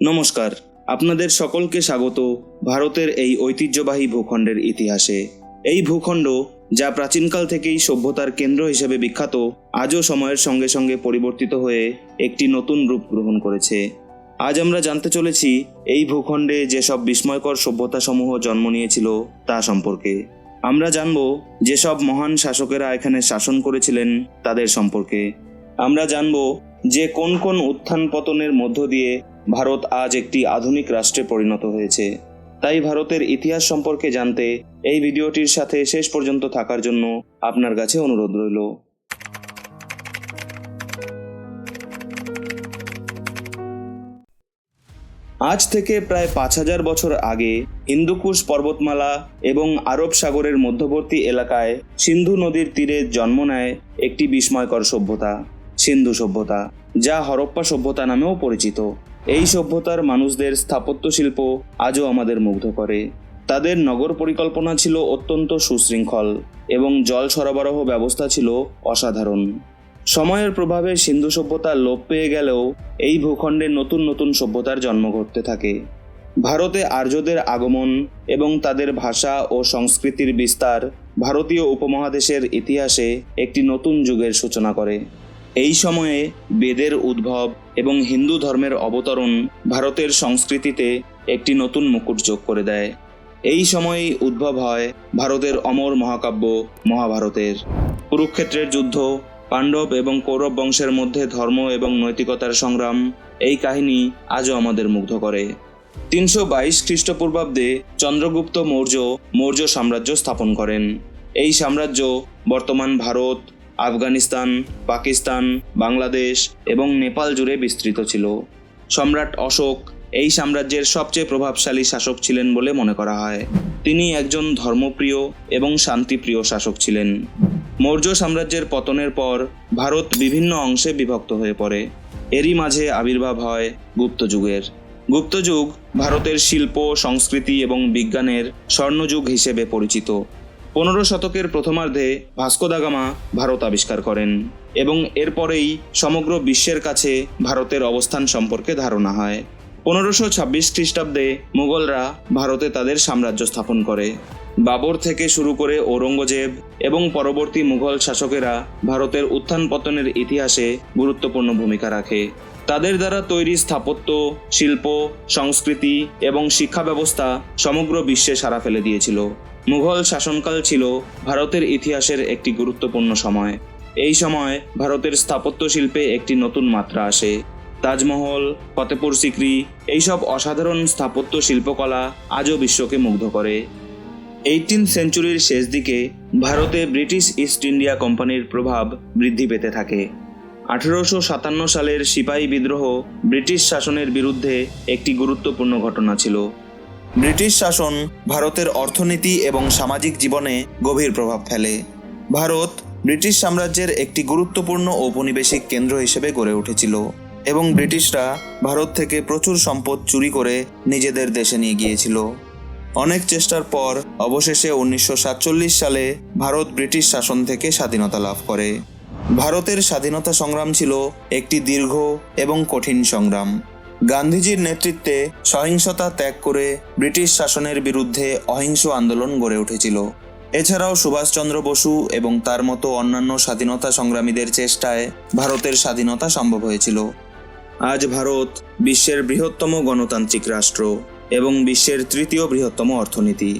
নমস্কার, আপনাদের সকলকে স্বাগত ভারতের এই ঐতিহ্যবাহী ভূখণ্ডের ইতিহাসে। এই ভূখণ্ড, যা প্রাচীনকাল থেকেই সভ্যতার কেন্দ্র হিসেবে বিখ্যাত, আজও সময়ের সঙ্গে সঙ্গে পরিবর্তিত হয়ে একটি নতুন রূপ গ্রহণ করেছে। আজ আমরা জানতে চলেছি এই ভূখণ্ডে যেসব বিস্ময়কর সভ্যতাসমূহ জন্ম নিয়েছিল তা সম্পর্কে। আমরা জানব যেসব মহান শাসকেরা এখানে শাসন করেছিলেন তাদের সম্পর্কে। আমরা জানব যে কোন কোন উত্থান পতনের মধ্য দিয়ে ভারত আজ একটি আধুনিক রাষ্ট্রে পরিণত হয়েছে। তাই ভারতের ইতিহাস সম্পর্কে জানতে এই ভিডিওটির সাথে শেষ পর্যন্ত থাকার জন্য আপনার কাছে অনুরোধ রইল। আজ থেকে প্রায় পাঁচ হাজার বছর আগে হিন্দুকুশ পর্বতমালা এবং আরব সাগরের মধ্যবর্তী এলাকায় সিন্ধু নদীর তীরে জন্ম নেয় একটি বিস্ময়কর সভ্যতা, সিন্ধু সভ্যতা, যা হরপ্পা সভ্যতা নামেও পরিচিত। এই সভ্যতার মানুষদের স্থাপত্য শিল্প আজও আমাদের মুগ্ধ করে। তাদের নগর পরিকল্পনা ছিল অত্যন্ত সুশৃঙ্খল এবং জল সরবরাহ ব্যবস্থা ছিল অসাধারণ। সময়ের প্রভাবে সিন্ধু সভ্যতা লোপ পেয়ে গেলেও এই ভূখণ্ডে নতুন নতুন সভ্যতার জন্ম ঘটতে থাকে। ভারতে আর্যদের আগমন এবং তাদের ভাষা ও সংস্কৃতির বিস্তার ভারতীয় উপমহাদেশের ইতিহাসে একটি নতুন যুগের সূচনা করে। এই সময়ে বেদের উদ্ভব এবং হিন্দু ধর্মের অবতরণ ভারতের সংস্কৃতিতে একটি নতুন মুকুট যোগ করে দেয়। এই সময়েই উদ্ভব হয় ভারতের অমর মহাকাব্য মহাভারতের। কুরুক্ষেত্রের যুদ্ধ, পাণ্ডব এবং কৌরব বংশের মধ্যে ধর্ম এবং নৈতিকতার সংগ্রাম এই কাহিনী আজও আমাদের মুগ্ধ করে। তিনশো বাইশ খ্রিস্টপূর্বাব্দে চন্দ্রগুপ্ত মৌর্য মৌর্য সাম্রাজ্য স্থাপন করেন। এই সাম্রাজ্য বর্তমান ভারত আফগানিস্তান, পাকিস্তান, বাংলাদেশ এবং নেপাল জুড়ে বিস্তৃত ছিল। সম্রাট অশোক এই সাম্রাজ্যের সবচেয়ে প্রভাবশালী শাসক ছিলেন বলে মনে করা হয়। তিনি একজন ধর্মপ্রিয় এবং শান্তিপ্রিয় শাসক ছিলেন। মৌর্য সাম্রাজ্যের পতনের পর ভারত বিভিন্ন অংশে বিভক্ত হয়ে পড়ে। এরই মাঝে আবির্ভাব হয় গুপ্তযুগের গুপ্তযুগ ভারতের শিল্প, সংস্কৃতি এবং বিজ্ঞানের স্বর্ণযুগ হিসেবে পরিচিত। পনেরো শতকের প্রথমার্ধে ভাস্কো দা গামা ভারত আবিষ্কার করেন এবং এরপরেই সমগ্র বিশ্বের কাছে ভারতের অবস্থান সম্পর্কে ধারণা হয়। পনেরোশো ছাব্বিশ খ্রিস্টাব্দে মুঘলরা ভারতে তাদের সাম্রাজ্য স্থাপন করে। বাবর থেকে শুরু করে ঔরঙ্গজেব এবং পরবর্তী মুঘল শাসকেরা ভারতের উত্থান পতনের ইতিহাসে গুরুত্বপূর্ণ ভূমিকা রাখে। তাদের দ্বারা তৈরি স্থাপত্য, শিল্প, সংস্কৃতি এবং শিক্ষা ব্যবস্থা সমগ্র বিশ্বে সাড়া ফেলে দিয়েছিল। মুঘল শাসনকাল ছিল ভারতের ইতিহাসের একটি গুরুত্বপূর্ণ সময়। এই সময় ভারতের স্থাপত্য শিল্পে একটি নতুন মাত্রা আসে। তাজমহল, ফতেপুর সিকরি, এইসব অসাধারণ স্থাপত্য শিল্পকলা আজও বিশ্বকে মুগ্ধ করে। এইটিন সেঞ্চুরির শেষ দিকে ভারতে ব্রিটিশ ইস্ট ইন্ডিয়া কোম্পানির প্রভাব বৃদ্ধি পেতে থাকে। আঠেরোশো সাতান্ন সালের সিপাহী বিদ্রোহ ব্রিটিশ শাসনের বিরুদ্ধে একটি গুরুত্বপূর্ণ ঘটনা ছিল। ব্রিটিশ শাসন ভারতের অর্থনীতি এবং সামাজিক জীবনে গভীর প্রভাব ফেলে। ভারত ব্রিটিশ সাম্রাজ্যের একটি গুরুত্বপূর্ণ ঔপনিবেশিক কেন্দ্র হিসেবে গড়ে উঠেছিল এবং ব্রিটিশরা ভারত থেকে প্রচুর সম্পদ চুরি করে নিজেদের দেশে নিয়ে গিয়েছিল। অনেক চেষ্টার পর অবশেষে উনিশশো সাতচল্লিশ সালে ভারত ব্রিটিশ শাসন থেকে স্বাধীনতা লাভ করে। ভারতের স্বাধীনতা সংগ্রাম ছিল একটি দীর্ঘ এবং কঠিন সংগ্রাম। গান্ধীজির নেতৃত্বে সহিংসতা ত্যাগ করে ব্রিটিশ শাসনের বিরুদ্ধে অহিংস আন্দোলন গড়ে উঠেছিল। এছাড়াও সুভাষচন্দ্র বসু এবং তার মতো অন্যান্য স্বাধীনতা সংগ্রামীদের চেষ্টায় ভারতের স্বাধীনতা সম্ভব হয়েছিল। আজ ভারত বিশ্বের বৃহত্তম গণতান্ত্রিক রাষ্ট্র এবং বিশ্বের তৃতীয় বৃহত্তম অর্থনীতি।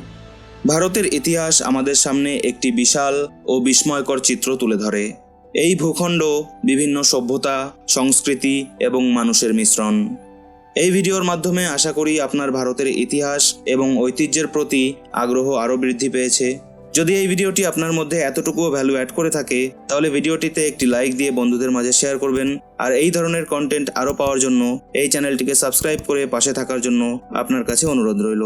ভারতের ইতিহাস আমাদের সামনে একটি বিশাল ও বিস্ময়কর চিত্র তুলে ধরে। এই ভূখণ্ড বিভিন্ন সভ্যতা, সংস্কৃতি এবং মানুষের মিশ্রণ। এই ভিডিওর মাধ্যমে আশা করি আপনার ভারতের ইতিহাস এবং ঐতিহ্যের প্রতি আগ্রহ আরও বৃদ্ধি পেয়েছে। যদি এই ভিডিওটি আপনার মধ্যে এতটুকুও ভ্যালু অ্যাড করে থাকে, তাহলে ভিডিওটিতে একটি লাইক দিয়ে বন্ধুদের মাঝে শেয়ার করবেন। আর এই ধরনের কন্টেন্ট আরও পাওয়ার জন্য এই চ্যানেলটিকে সাবস্ক্রাইব করে পাশে থাকার জন্য আপনার কাছে অনুরোধ রইল।